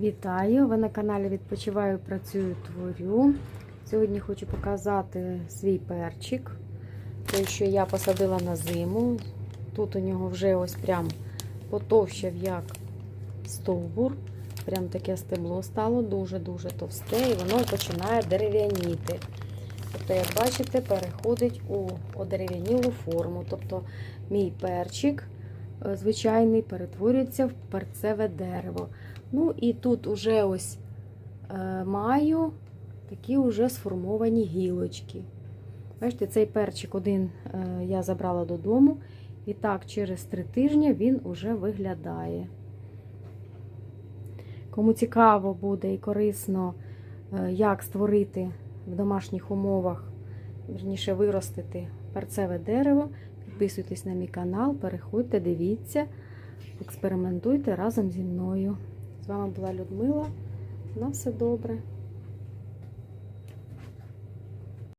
Вітаю! Ви на каналі Відпочиваю, працюю, творю. Сьогодні хочу показати свій перчик. Той, що я посадила на зиму. Тут у нього вже ось прям потовщав як стовбур. Прям таке стебло стало дуже-дуже товсте і воно починає дерев'яніти. Тобто, як бачите, переходить у одерев'янілу форму. Тобто мій перчик е, звичайний перетворюється в перцеве дерево. Ну і тут уже ось е, маю такі вже сформовані гілочки. Бачите, цей перчик один е, я забрала додому. І так, через три тижні він уже виглядає. Кому цікаво буде і корисно, е, як створити в домашніх умовах, верніше виростити перцеве дерево, підписуйтесь на мій канал, переходьте, дивіться, експериментуйте разом зі мною. З вами була Людмила. На все добре.